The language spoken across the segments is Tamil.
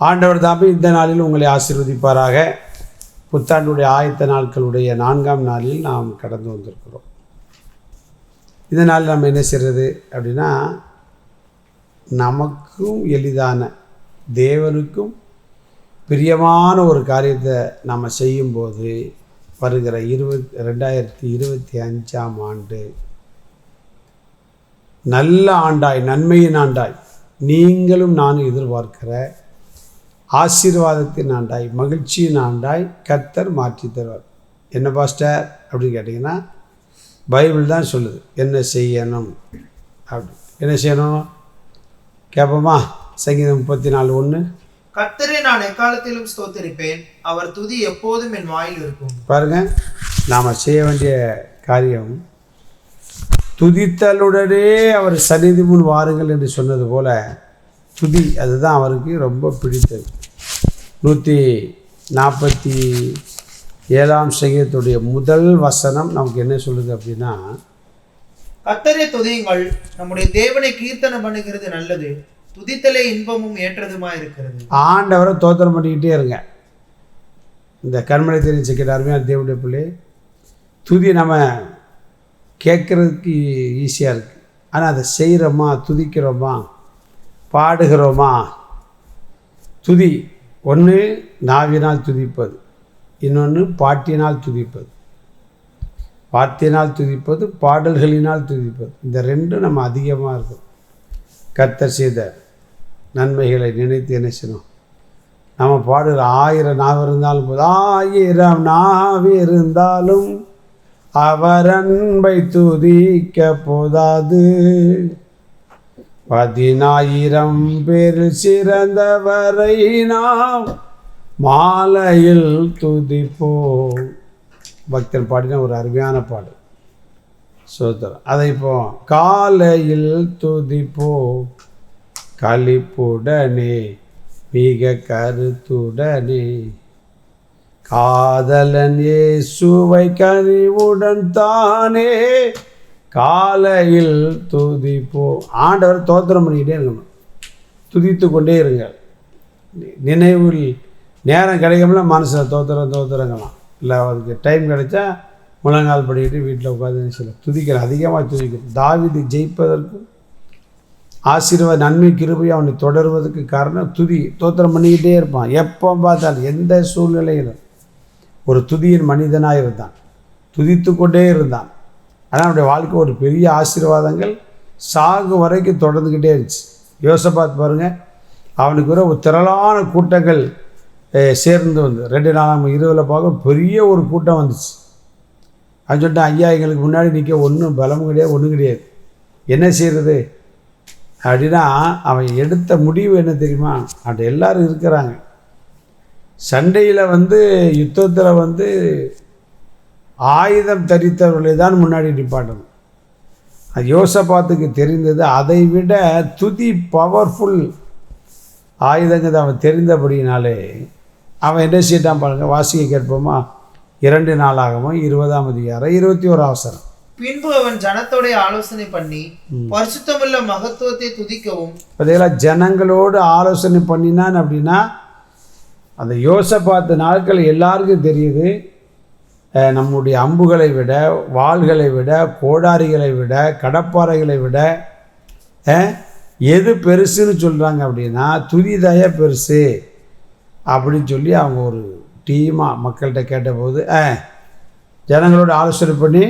ஆண்டவர் தாமே இந்த நாளில் உங்களை ஆசீர்வதிப்பாராக. புத்தாண்டுடைய ஆயத்த நாட்களுடைய நான்காம் நாளில் நாம் கடந்து வந்திருக்கிறோம். இந்த நாள் நம்ம என்ன செய்கிறது அப்படின்னா நமக்கும் எளிதான தேவனுக்கும் பிரியமான ஒரு காரியத்தை நம்ம செய்யும்போது வருகிற இருபத் ரெண்டாயிரத்தி இருபத்தி அஞ்சாம் ஆண்டு நல்ல ஆண்டாய் நன்மையின் ஆண்டாய் நீங்களும் நானும் எதிர்பார்க்கிற ஆசீர்வாதத்தின் ஆண்டாய் மகிழ்ச்சியின் ஆண்டாய் கர்த்தர் மாற்றி தருவார். என்ன பாஸ்டர்? அப்படின்னு கேட்டிங்கன்னா பைபிள் தான் சொல்லுது என்ன செய்யணும்? அப்படி. என்ன செய்யணும்? கேட்போமா சங்கீதம் முப்பத்தி நாலு ஒன்று கர்த்தரை நான் எக்காலத்திலும் ஸ்தோத்திரிப்பேன் அவர் துதி எப்போதும் என் வாயில் இருக்கும். பாருங்கள் நாம் செய்ய வேண்டிய காரியம் துதித்தலுடனே அவர் சந்நிதி முன் வாருங்கள் என்று சொன்னது போல துதி அதுதான் அவருக்கு ரொம்ப பிடித்தது. நூற்றி நாற்பத்தி ஏழாம் சங்கீதத்துடைய முதல் வசனம் நமக்கு என்ன சொல்லுது அப்படின்னா கர்த்தரை துதியுங்கள். நம்முடைய தேவனை கீர்த்தனம் பண்ணுகிறது நல்லது. துதித்தலே இன்பமும் ஏற்றதுமா இருக்கிறது. ஆண்டவரை தோத்திரம் பண்ணிக்கிட்டே இருங்க. இந்த கண்மலை தெரிஞ்சு செக்கிற அருமையான தேவனுடைய பிள்ளை துதி நம்ம கேட்குறதுக்கு ஈஸியாக இருக்குது ஆனால் அதை செய்கிறோமா துதிக்கிறோமா பாடுகிறோமா? துதி ஒன்று நாவினால் துதிப்பது இன்னொன்று பாட்டினால் துதிப்பது. வார்த்தையினால் துதிப்பது பாடல்களினால் துதிப்பது. இந்த ரெண்டும் நம்ம அதிகமாக இருக்கும். கர்த்தர் செய்த நன்மைகளை நினைத்து என்ன செய்யணும்? நம்ம பாடுகிற ஆயிரம் நாவ இருந்தாலும் போது ஆயிரம் நாவு இருந்தாலும் அவர் அன்பை துதிக்க போதாது. பதினாயிரம் பேர் சிறந்தவரை நாம் மாலையில் துதிப்போம். பக்தர் பாடின ஒரு அருமையான பாடு சோத்திரம் அதை இப்போ காலையில் துதிப்போம். களிப்புடனே மிக கருத்துடனே. காதலன் ஏசுவை கனிவுடன் தானே காலையில் துதிப்போ. ஆண்டவர் தோத்திரம் பண்ணிக்கிட்டே இருக்கணும். துதித்து கொண்டே இருங்க. நினைவில் நேரம் கிடைக்கும்ல மனசில் தோத்திரம் தோத்திரங்களாம். இல்லை அதுக்கு டைம் கிடைச்சா முழங்கால் படிக்கிட்டு வீட்டில் உட்காந்து சில துதிக்கிறேன் அதிகமாக துதிக்கும். தாவிது ஜெயிப்பதற்கும் ஆசீர்வாத நன்மை கிருபையும் அவனை தொடர்வதற்கு காரணம் துதி. தோத்திரம் பண்ணிக்கிட்டே இருப்பான். எப்போ பார்த்தாலும் எந்த சூழ்நிலையிலும் ஒரு துதியின் மனிதனாக இருந்தான். துதித்து கொண்டே இருந்தான். ஆனால் அவனுடைய வாழ்க்கை ஒரு பெரிய ஆசீர்வாதங்கள். சாகு வரைக்கும் தொடர்ந்துக்கிட்டே இருந்துச்சு. யோசபாத் பாருங்கள் அவனுக்கு வர ஒரு திரளான கூட்டங்கள் சேர்ந்து வந்து ரெண்டு நாளாம் இருவில் பார்க்க பெரிய ஒரு கூட்டம் வந்துச்சு. அவன் சொல்லிட்டான் ஐயா எங்களுக்கு முன்னாடி நிற்க ஒன்றும் பலமும் கிடையாது ஒன்றும் கிடையாது. என்ன செய்கிறது அப்படின்னா அவன் எடுத்த முடிவு என்ன தெரியுமா? அப்படி எல்லாரும் இருக்கிறாங்க. சண்டையில் வந்து யுத்தத்தில் வந்து ஆயுதம் தரித்தவர்களை தான் முன்னாடி நிப்பாட்டணும். அது யோசபாத்துக்கு தெரிந்தது. அதை விட துதி பவர்ஃபுல் ஆயுதங்கிறது அவன் தெரிந்தபடினாலே அவன் என்ன செய்யிட்டான் பாருங்க. வாசிக்க கேட்போமா? இரண்டு நாளாகவும் இருபதாம் அதிகாரம் இருபத்தி ஒரு அவசரம். பின்பு அவன் ஜனத்தோட ஆலோசனை பண்ணி பரிசுத்தமுள்ள மகத்துவத்தை துதிக்கவும். பார்த்தீங்களா ஜனங்களோடு ஆலோசனை பண்ணினான் அப்படின்னா அந்த யோசபாத்து நாட்கள் எல்லாருக்கும் தெரியுது. நம்முடைய அம்புகளை விட வாள்களை விட கோடாரிகளை விட கடப்பாறைகளை விட எது பெருசுன்னு சொல்கிறாங்க அப்படின்னா துதிதய பெருசு அப்படின்னு சொல்லி அவங்க ஒரு டீமாக மக்கள்கிட்ட கேட்டபோது ஜனங்களோட ஆலோசனை பண்ணி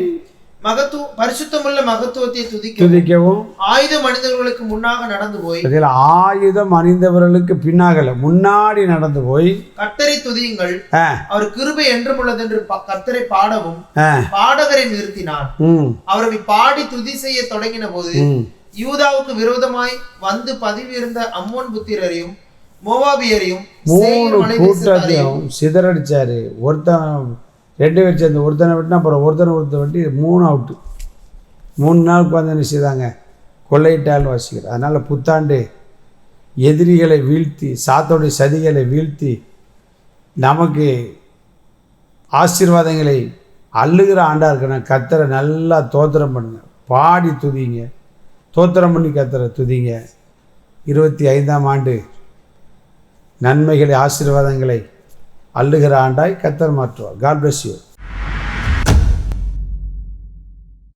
மகத்துவ பரிசுத்தமுள்ள மகத்துவத்தை துதிக்கவும் துதிக்கவும் ஆயுத மனிதர்களுக்கு முன்னாக நடந்து போய் இதில் ஆயுதம் அணிந்தவர்களுக்கு பின்னாகல முன்னாடி நடந்து போய் கர்த்தரை துதியுங்கள். அவர் கிருபை என்றும் உள்ளதென்று ப- கர்த்தரை பாடவும் பாடகரை நிறுத்தினான் ம். அவர்கள் பாடி துதி செய்ய தொடங்கின போது யூதாவுக்கு விரோதமாய் வந்து பதவி இருந்த அம்மோன் புத்திரரையும் மோவாபியரையும் மூணு கூட்டத்தையும் சிதறடிச்சாரு. ஒருத்தன் ரெண்டு பேர் சேர்ந்து ஒருத்தனை வெட்டினா அப்புறம் ஒருத்தனை ஒருத்தன் வெட்டி மூணு அவுட்டு மூணு நாள் உட்காந்து என்ன செய்தாங்க கொள்ளையிட்டாலும் வாசிக்கிறார். அதனால் புத்தாண்டு எதிரிகளை வீழ்த்தி சாத்தோடைய சதிகளை வீழ்த்தி நமக்கு ஆசீர்வாதங்களை அள்ளுகிற ஆண்டாக இருக்கணும் கத்தரை நல்லா தோத்திரம் பண்ணுங்க. பாடி துதிங்க. தோத்திரம் பண்ணி கத்தரை துதிங்க. இருபத்தி ஐந்தாம் ஆண்டு நன்மைகளை ஆசீர்வாதங்களை அல்லுகிற ஆண்டாய் கத்தர் மாற்றுவார். God bless you